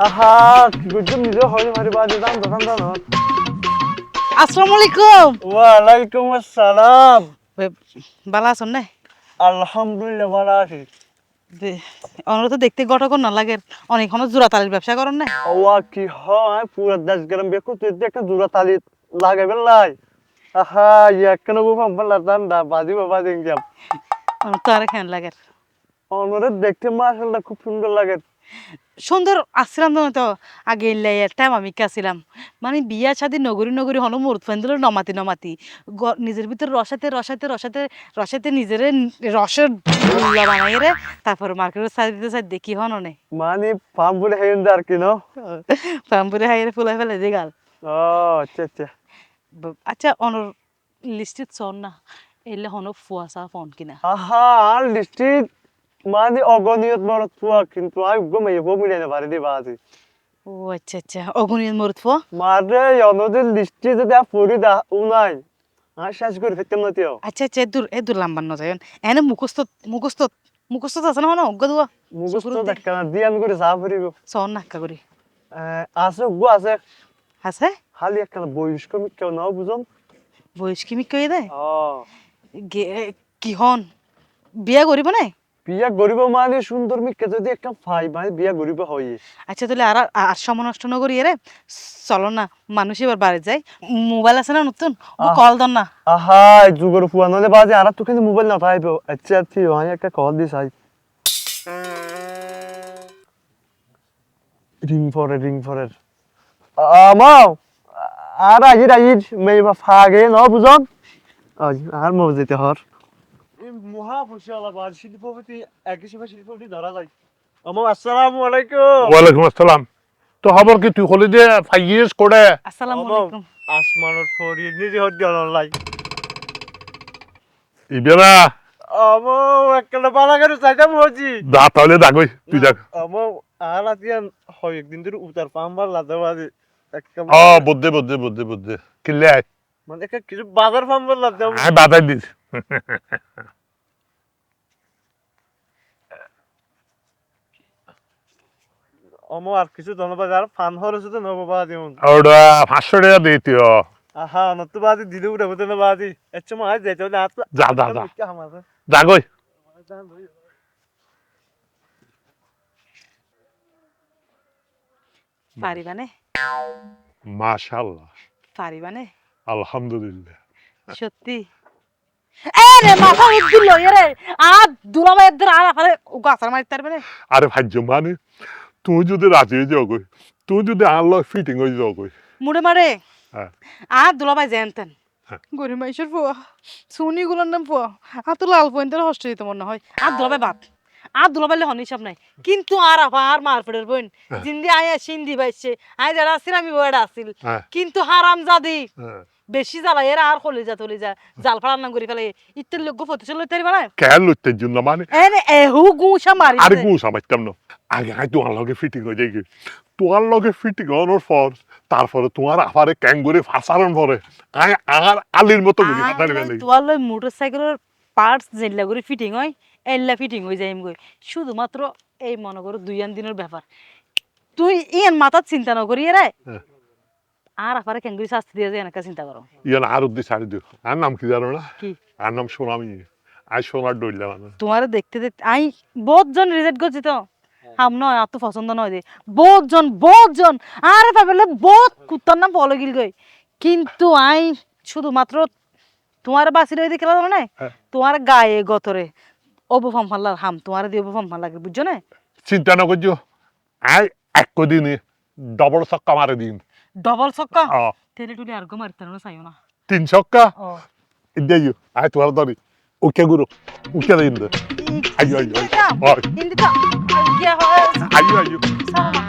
কি করছ? নিজে হয়নি ভারি বাজে দাম দোকান দাম আসসালামু আলাইকুম। ওয়ালাইকুম আসসালাম। ভালো আছেন না? আলহামদুলিল্লাহ ভালো আছি। আমরা তো দেখতে গঠকর না লাগে। অনেক সময় জোড়া তালির ব্যবসা করেন না। ওয়া কি হয়? পুরো দেশ গ্রাম বেকু তুই একটা জোড়া তালি লাগাবে লাই আহা ইয়াকেন বুফাম পাল্লা দান্দা বাজি বাবা দিন যাব তো আর খেয়াল লাগে। অনরে দেখতে মাশাআল্লাহ খুব সুন্দর লাগে। সুন্দর আসছিলাম তো তো আগে টাইম আমি কাছিলাম মানে বিয়া শাদি নগরী নগরী হলো মুরত ফেন্দিল নমাতি নমাতি। নিজের ভিতর রসাতে রসাতে রসাতে রসাতে নিজের রসের বানাই রে তারপর মার্কেটের সাইড দিতে সাইড দেখি হন অনে মানে পাম বলে হেন আর কি no পাম্পুরে হাইরে ফুলাই ফেলে দিয়ে গাল। ও আচ্ছা আচ্ছা। আচ্ছা অনর লিস্টিত চন না এলে হন ফুয়াশা ফোন কিনা। আহা আর লিস্টি মানে অগণিত মরত পুয়া কিন্তু আমি গমে বমিলে না পারি দি বাজি ও আচ্ছা আচ্ছা অগণিত মরত ফুয়া মারে অনদের লিস্টি যদি পড়ি দা উনাই আর শেষ করে ফেলতাম না তিও আচ্ছা আচ্ছা এদুর এদুর লাম্বার ন যায় এনে মুখস্থ মুখস্থ মুখস্থ আছে না হন দুয়া মুখস্থ দে। দেখা না দিয়ে আমি করে চা ফুরিব চন নাক্কা করি আছে গো আছে আছে খালি একটা বয়স্ক মি কেউ নাও বুঝন বয়স কিমি কই দে ও কি হন বিয়া করিব না বিয়া গরিব মানে সুন্দর মিকে যদি একটা ফাই মানে বিয়া গরিব হই আচ্ছা তাহলে আর আর সময় নষ্ট ন করি রে চলো না মানুষ এবার বাড়ি যায় মোবাইল আছে না নতুন ও কল দন না আহা যুগর পুয়া নলে বাজে আর তো কিন্তু মোবাইল না পাইব আচ্ছা আচ্ছা আমি একটা কল দিস আই রিং ফরে রিং ফরে আমাও আর মেয়ে বা ফাগে ন বুঝন আর মো যেতে হর মহা ফুশালা বাজ শিল্পপতি একই সময় শিল্পপতি ধরা যায়। আমা আসসালামু আলাইকুম। ওয়ালাইকুম আসসালাম। তো খবর কি তুই হলি যে ফাইয়েস করে? আসসালামু আলাইকুম। আসমানত ফরি নিজে হদ দিল লাই আমা একটা বালা করে চাইতাম হজি দা তাহলে দাগই তুই দেখ। আমা আর আতিয়ান হয় একদিন ধরে উতার পাম্বার একটা ও বুদ্ধে বুদ্ধে বুদ্ধে বুদ্ধে। মানে একটা কিছু বাজার পাম্বার লাদা আমি বাতাই দিস। আমা আর কিছু ধন্যবাদ আর ফান হরছে তো নবাবা দিমন ওটা পাঁচশো টাকা দিই তুই আহা অনত বাদি দিলে উঠে হতে না বাদি মা আজ যাইতে তো যা যা যা। হামাছে দাগই পারিবানে মাশাল্লাহ। পারিবানে আলহামদুলিল্লাহ। সত্যি। এ মাথা উদ্দিল রে আ দুলাভাই এদের আর আফারে গাছার মারতে পারবে আরে ভাজ্য মানে তুই যদি রাজি হয়ে যাও গই তুই যদি আনলক ফিটিং হয়ে যাও গই মুড়ে মারে? হ্যাঁ। আ দুলাভাই জানতেন হ্যাঁ। গরিব মাইশের ফুয়া। সুনি গুলোর নাম ফুয়া। আর তো লাল পয়েন্টের হস্ট দিতে মনে হয়। আর দুলাভাই বাদ আর দুলাভাইলে হন হিসাব নাই। কিন্তু আর আফা আর মারফেটের বোন। হ্যাঁ। জিন্দি আয় সিন্দি বাইছে। আয় যারা আসছিল আমি বড় আসিল হ্যাঁ। কিন্তু হারাম জাদি। বেশি জ্বালা এরা আর খলি যা তলি যা জাল ফাড়ার নাম করে ফেলে ইত্যাদি লোক প্রতিশোধ লইতে পারবে না কেন লুটতে জন্য মানে? এহু গুছা মারি আরে গু সামাইতাম না। আগে আগে তোমার লগে ফিটিং হয়ে যাই তোমার লগে ফিটিং হওয়ার পর তারপরে তোমার আফারে ক্যাঙ্গুরি ফাঁসারন পরে আয় আর আলির মতো গুলি ফাটানি ফেলে তোমার লই মোটরসাইকেলের পার্টস যেগুলা করে ফিটিং হয় এল্লা ফিটিং হয়ে যায় গই শুধুমাত্র এই মনে করো দুই দিনের ব্যাপার। তুই ইয়েন মাথার চিন্তা না করি রে। আর আপারে কেঙ্গুরি শাস্তি দিয়ে যায় এনেকা চিন্তা করো। ইয়ান আর উদ্দি দিও। আর নাম কি জানো না? কি? আর নাম সোনামি। আই সোনার ডইলা মানে। তোমার দেখতে দেখতে আই বহুত জন রিজেক্ট করছি তো। হাম নয় আর তো পছন্দ নয় দে। বহুত জন বহুত জন আর ভাবলে বহুত কুত্তার নাম বলে গিল গই। কিন্তু আই শুধুমাত্র তোমার বাসি রয়ে দেখে জানো না হ্যাঁ। তোমার গায়ে গতরে। অবু ফাম ফাল্লার হাম তোমার দিয়ে অবু ফাম ফাল লাগে বুঝছ না চিন্তা না করছ। আই এক দিনে ডবল ছক্কা মারে দিন। ডবল ছক্কা তেলে টুলে আর মারতে না চাইও না তিন ছক্কা ও ইন্দিয়া আই তোমার দরি ওকে গুরু ওকে দিন দে আইও আইও আইও আইও ইন্দিটা